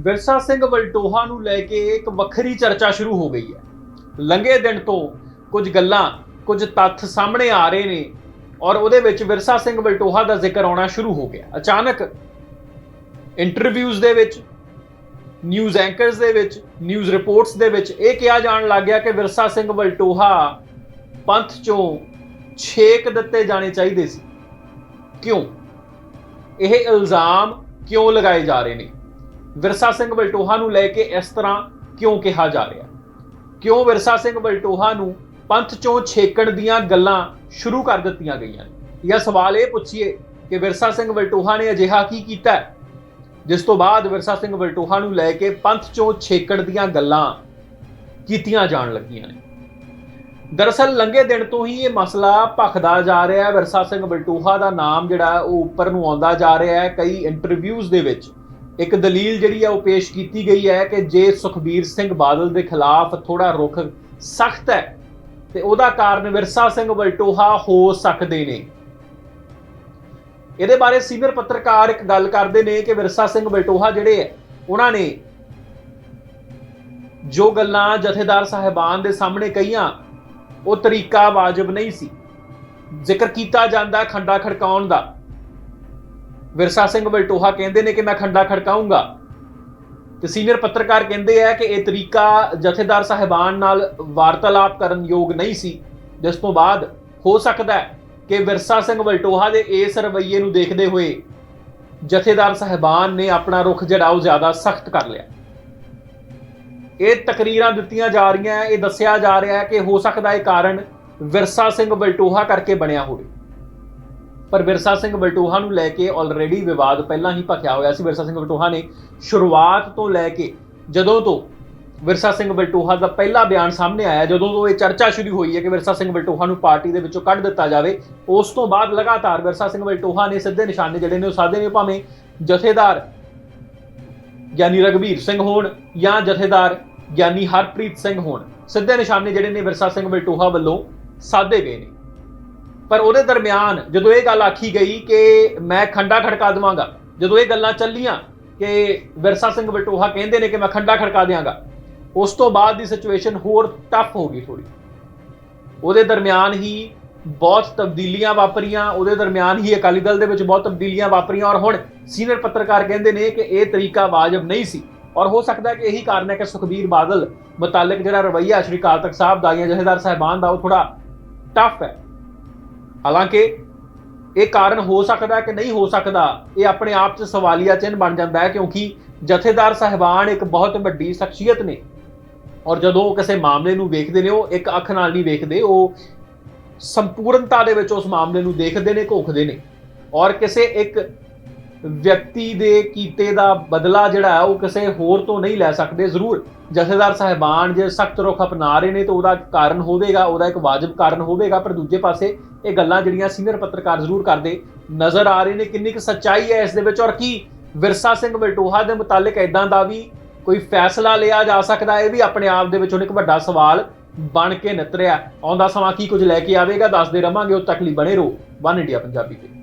ਵਿਰਸਾ ਸਿੰਘ ਵਲਟੋਹਾ ਨੂੰ ਲੈ ਕੇ ਇੱਕ ਵੱਖਰੀ ਚਰਚਾ ਸ਼ੁਰੂ ਹੋ ਗਈ ਹੈ। ਲੰਘੇ ਦਿਨ ਤੋਂ ਕੁਝ ਗੱਲਾਂ, ਕੁਝ ਤੱਥ ਸਾਹਮਣੇ ਆ ਰਹੇ ਨੇ ਔਰ ਉਹਦੇ ਵਿੱਚ ਵਿਰਸਾ ਸਿੰਘ ਵਲਟੋਹਾ ਦਾ ਜ਼ਿਕਰ ਆਉਣਾ ਸ਼ੁਰੂ ਹੋ ਗਿਆ। ਅਚਾਨਕ ਇੰਟਰਵਿਊਜ਼ ਦੇ ਵਿੱਚ, ਨਿਊਜ਼ ਐਂਕਰਸ ਦੇ ਵਿੱਚ, ਨਿਊਜ਼ ਰਿਪੋਰਟਸ ਦੇ ਵਿੱਚ ਇਹ ਕਿਹਾ ਜਾਣ ਲੱਗ ਗਿਆ ਕਿ ਵਿਰਸਾ ਸਿੰਘ ਵਲਟੋਹਾ ਪੰਥ ਚੋਂ ਛੇਕ ਦਿੱਤੇ ਜਾਣੇ ਚਾਹੀਦੇ ਸੀ। ਕਿਉਂ? ਇਹ ਇਲਜ਼ਾਮ ਕਿਉਂ ਲਗਾਏ ਜਾ ਰਹੇ ਨੇ? ਵਿਰਸਾ ਸਿੰਘ ਬਲਟੋਹਾ ਨੂੰ ਲੈ ਕੇ ਇਸ ਤਰ੍ਹਾਂ ਕਿਉਂ ਕਿਹਾ ਜਾ ਰਿਹਾ? ਕਿਉਂ ਵਿਰਸਾ ਸਿੰਘ ਬਲਟੋਹਾ ਨੂੰ ਪੰਥ ਚੋਂ ਛੇਕਣ ਦੀਆਂ ਗੱਲਾਂ ਸ਼ੁਰੂ ਕਰ ਦਿੱਤੀਆਂ ਗਈਆਂ ਨੇ? ਜਾਂ ਸਵਾਲ ਇਹ ਪੁੱਛੀਏ ਕਿ ਵਿਰਸਾ ਸਿੰਘ ਬਲਟੋਹਾ ਨੇ ਅਜਿਹਾ ਕੀ ਕੀਤਾ? ਜਿਸ ਤੋਂ ਬਾਅਦ ਵਿਰਸਾ ਸਿੰਘ ਬਲਟੋਹਾ ਨੂੰ ਲੈ ਕੇ ਪੰਥ ਚੋਂ ਛੇਕਣ ਦੀਆਂ ਗੱਲਾਂ ਕੀਤੀਆਂ ਜਾਣ ਲੱਗੀਆਂ ਨੇ। ਦਰਅਸਲ ਲੰਘੇ ਦਿਨ ਤੋਂ ਹੀ ਇਹ ਮਸਲਾ ਭਖਦਾ ਜਾ ਰਿਹਾ ਹੈ। ਵਿਰਸਾ ਸਿੰਘ ਬਲਟੋਹਾ ਦਾ ਨਾਮ ਜਿਹੜਾ ਉਹ ਉੱਪਰ ਨੂੰ ਆਉਂਦਾ ਜਾ ਰਿਹਾ ਹੈ। ਕਈ ਇੰਟਰਵਿਊਜ਼ ਦੇ ਵਿੱਚ ਇੱਕ ਦਲੀਲ ਜਿਹੜੀ ਹੈ ਉਹ ਪੇਸ਼ ਕੀਤੀ ਗਈ ਹੈ ਕਿ ਜੇ ਸੁਖਬੀਰ ਸਿੰਘ ਬਾਦਲ ਦੇ ਖਿਲਾਫ ਥੋੜਾ ਰੁਖ ਸਖਤ ਹੈ, ਤੇ ਉਹਦਾ ਕਾਰਨ ਵਿਰਸਾ ਸਿੰਘ ਵਲਟੋਹਾ ਹੋ ਸਕਦੇ ਨੇ। ਇਹਦੇ ਬਾਰੇ ਸੀਨੀਅਰ ਪੱਤਰਕਾਰ ਇੱਕ ਗੱਲ ਕਰਦੇ ਨੇ ਕਿ ਵਿਰਸਾ ਸਿੰਘ ਵਲਟੋਹਾ ਜਿਹੜੇ ਹੈ, ਉਹਨਾਂ ਨੇ ਜੋ ਗੱਲਾਂ ਜਥੇਦਾਰ ਸਾਹਿਬਾਨ ਦੇ ਸਾਹਮਣੇ ਕਹੀਆਂ, ਉਹ ਤਰੀਕਾ ਵਾਜਬ ਨਹੀਂ ਸੀ। ਜ਼ਿਕਰ ਕੀਤਾ ਜਾਂਦਾ ਖੰਡਾ ਖੜਕਾਉਣ ਦਾ। ਵਿਰਸਾ ਸਿੰਘ ਵਲਟੋਹਾ ਕਹਿੰਦੇ ਨੇ ਕਿ ਮੈਂ ਖੰਡਾ ਖੜਕਾਉਂਗਾ। ਤੇ ਸੀਨੀਅਰ ਪੱਤਰਕਾਰ ਕਹਿੰਦੇ ਆ ਕਿ ਇਹ ਤਰੀਕਾ ਜਥੇਦਾਰ ਸਾਹਿਬਾਨ ਨਾਲ ਵਾਰਤਾਲਾਪ ਕਰਨ ਯੋਗ ਨਹੀਂ ਸੀ। ਜਿਸ ਤੋਂ ਬਾਅਦ ਹੋ ਸਕਦਾ ਹੈ ਕਿ ਵਿਰਸਾ ਸਿੰਘ ਵਲਟੋਹਾ ਦੇ ਇਸ ਰਵੱਈਏ ਨੂੰ ਦੇਖਦੇ ਹੋਏ ਜਥੇਦਾਰ ਸਾਹਿਬਾਨ ਨੇ ਆਪਣਾ ਰੁਖ ਜਿਹੜਾ ਉਹ ਜ਼ਿਆਦਾ ਸਖਤ ਕਰ ਲਿਆ। ਇਹ ਤਕਰੀਰਾਂ ਦਿੱਤੀਆਂ ਜਾ ਰਹੀਆਂ, ਇਹ ਦੱਸਿਆ ਜਾ ਰਿਹਾ ਹੈ ਕਿ ਹੋ ਸਕਦਾ ਇਹ ਕਾਰਨ ਵਿਰਸਾ ਸਿੰਘ ਵਲਟੋਹਾ ਕਰਕੇ ਬਣਿਆ ਹੋਵੇ। ਪਰ ਵਿਰਸਾ ਸਿੰਘ ਬਲਟੋਹਾ ਨੂੰ ਲੈ ਕੇ ਆਲਰੇਡੀ ਵਿਵਾਦ ਪਹਿਲਾਂ ਹੀ ਭਖਿਆ ਹੋਇਆ ਸੀ। ਵਿਰਸਾ ਸਿੰਘ ਵਲਟੋਹਾ ਨੇ ਸ਼ੁਰੂਆਤ ਤੋਂ ਲੈ ਕੇ ਜਦੋਂ ਤੋਂ ਵਿਰਸਾ ਸਿੰਘ ਬਲਟੋਹਾ ਦਾ ਪਹਿਲਾ ਬਿਆਨ ਸਾਹਮਣੇ ਆਇਆ, ਜਦੋਂ ਤੋਂ ਇਹ ਚਰਚਾ ਸ਼ੁਰੂ ਹੋਈ ਹੈ ਕਿ ਵਿਰਸਾ ਸਿੰਘ ਬਲਟੋਹਾ ਨੂੰ ਪਾਰਟੀ ਦੇ ਵਿੱਚੋਂ ਕੱਢ ਦਿੱਤਾ ਜਾਵੇ, ਉਸ ਤੋਂ ਬਾਅਦ ਲਗਾਤਾਰ ਵਿਰਸਾ ਸਿੰਘ ਬਲਟੋਹਾ ਨੇ ਸਿੱਧੇ ਨਿਸ਼ਾਨੇ ਜਿਹੜੇ ਨੇ ਉਹ ਸਾਧੇ ਨੇ ਭਾਵੇਂ ਜਥੇਦਾਰ ਗਿਆਨੀ ਰਗਵੀਰ ਸਿੰਘ ਹੋਣ ਜਾਂ ਜਥੇਦਾਰ ਗਿਆਨੀ ਹਰਪ੍ਰੀਤ ਸਿੰਘ ਹੋਣ। ਸਿੱਧੇ ਨਿਸ਼ਾਨੇ ਜਿਹੜੇ ਨੇ ਵਿਰਸਾ ਸਿੰਘ ਵਲਟੋਹਾ ਵੱਲੋਂ ਸਾਧੇ ਗਏ ਨੇ। ਪਰ ਉਹਦੇ ਦਰਮਿਆਨ ਜਦੋਂ ਇਹ ਗੱਲ ਆਖੀ ਗਈ ਕਿ ਮੈਂ ਖੰਡਾ ਖੜਕਾ ਦੇਵਾਂਗਾ, ਜਦੋਂ ਇਹ ਗੱਲਾਂ ਚੱਲੀਆਂ ਕਿ ਵਿਰਸਾ ਸਿੰਘ ਵਲਟੋਹਾ ਕਹਿੰਦੇ ਨੇ ਕਿ ਮੈਂ ਖੰਡਾ ਖੜਕਾ ਦਿਆਂਗਾ, ਉਸ ਤੋਂ ਬਾਅਦ ਦੀ ਸਿਚੁਏਸ਼ਨ ਹੋਰ ਟਫ ਹੋ ਗਈ ਥੋੜੀ ਉਹਦੇ ਦਰਮਿਆਨ ਹੀ ਬਹੁਤ ਤਬਦੀਲੀਆਂ ਵਾਪਰੀਆਂ, ਉਹਦੇ ਦਰਮਿਆਨ ਹੀ ਅਕਾਲੀ ਦਲ ਦੇ ਵਿੱਚ ਬਹੁਤ ਤਬਦੀਲੀਆਂ ਵਾਪਰੀਆਂ ਔਰ ਹੁਣ ਸੀਨੀਅਰ ਪੱਤਰਕਾਰ ਕਹਿੰਦੇ ਨੇ ਕਿ ਇਹ ਤਰੀਕਾ ਵਾਜਬ ਨਹੀਂ ਸੀ। ਔਰ ਹੋ ਸਕਦਾ ਕਿ ਇਹੀ ਕਾਰਨ ਹੈ ਕਿ ਸੁਖਬੀਰ ਬਾਦਲ ਮੁਤਲਕ ਜਿਹੜਾ ਰਵਈਆ ਸ਼੍ਰੀ ਕਾਲ ਤਖਤ ਸਾਹਿਬ ਦਾ ਜਾਂ ਜਥੇਦਾਰ ਸਾਹਿਬਾਨ ਦਾ, ਉਹ ਥੋੜਾ ਟਫ ਹੈ। ਹਾਲਾਂਕਿ ਇਹ ਕਾਰਨ ਹੋ ਸਕਦਾ ਕਿ ਨਹੀਂ ਹੋ ਸਕਦਾ, ਇਹ ਆਪਣੇ ਆਪ 'ਚ ਸਵਾਲੀਆ ਚਿੰਨ੍ਹ ਬਣ ਜਾਂਦਾ ਹੈ ਕਿਉਂਕਿ ਜਥੇਦਾਰ ਸਾਹਿਬਾਨ ਇੱਕ ਬਹੁਤ ਵੱਡੀ ਸ਼ਖਸੀਅਤ ਨੇ। ਔਰ ਜਦੋਂ ਉਹ ਕਿਸੇ ਮਾਮਲੇ ਨੂੰ ਵੇਖਦੇ ਨੇ, ਉਹ ਇੱਕ ਅੱਖ ਨਾਲ ਨਹੀਂ ਵੇਖਦੇ, ਉਹ ਸੰਪੂਰਨਤਾ ਦੇ ਵਿੱਚ ਉਸ ਮਾਮਲੇ ਨੂੰ ਦੇਖਦੇ ਨੇ, ਘੋਖਦੇ ਨੇ। ਔਰ ਕਿਸੇ ਇੱਕ ਵਿਅਕਤੀ ਦੇ ਕੀਤੇ ਦਾ ਬਦਲਾ ਜਿਹੜਾ ਉਹ ਕਿਸੇ ਹੋਰ ਤੋਂ ਨਹੀਂ ਲੈ ਸਕਦੇ। ਜ਼ਰੂਰ, ਜਥੇਦਾਰ ਸਾਹਿਬਾਨ ਜੇ ਸਖਤ ਰੁਖ ਅਪਣਾ ਰਹੇ ਨੇ ਤਾਂ ਉਹਦਾ ਕਾਰਨ ਹੋਵੇਗਾ, ਉਹਦਾ ਇੱਕ ਵਾਜਬ ਕਾਰਨ ਹੋਵੇਗਾ, ਪਰ ਦੂਜੇ ਪਾਸੇ ਇਹ ਗੱਲਾਂ ਜਿਹੜੀਆਂ ਸੀਨੀਅਰ ਪੱਤਰਕਾਰ ਜ਼ਰੂਰ ਕਰਦੇ ਨਜ਼ਰ ਆ ਰਹੇ ਨੇ। ਕਿੰਨੀ ਕੁ ਸੱਚਾਈ ਹੈ ਇਸ ਦੇ ਵਿੱਚ ਔਰ ਕੀ ਵਿਰਸਾ ਸਿੰਘ ਵਲਟੋਹਾ ਦੇ ਮੁਤਾਲਿਕ ਇਦਾਂ ਦਾ ਵੀ ਕੋਈ ਫੈਸਲਾ ਲਿਆ ਜਾ ਸਕਦਾ ਇਹ ਵੀ ਆਪਣੇ ਆਪ ਦੇ ਵਿੱਚ ਹੁਣ ਇੱਕ ਵੱਡਾ ਸਵਾਲ ਬਣ ਕੇ ਨਿਤਰਿਆ ਆਉਂਦਾ ਸਮਾਂ ਕੀ ਕੁਝ ਲੈ ਕੇ ਆਵੇਗਾ? ਦੱਸਦੇ ਰਵਾਂਗੇ। ਉਦ ਤੱਕ ਲਈ ਬਣੇ ਰਹੋ। ਵਨ ਇੰਡੀਆ ਪੰਜਾਬੀ ਤੇ।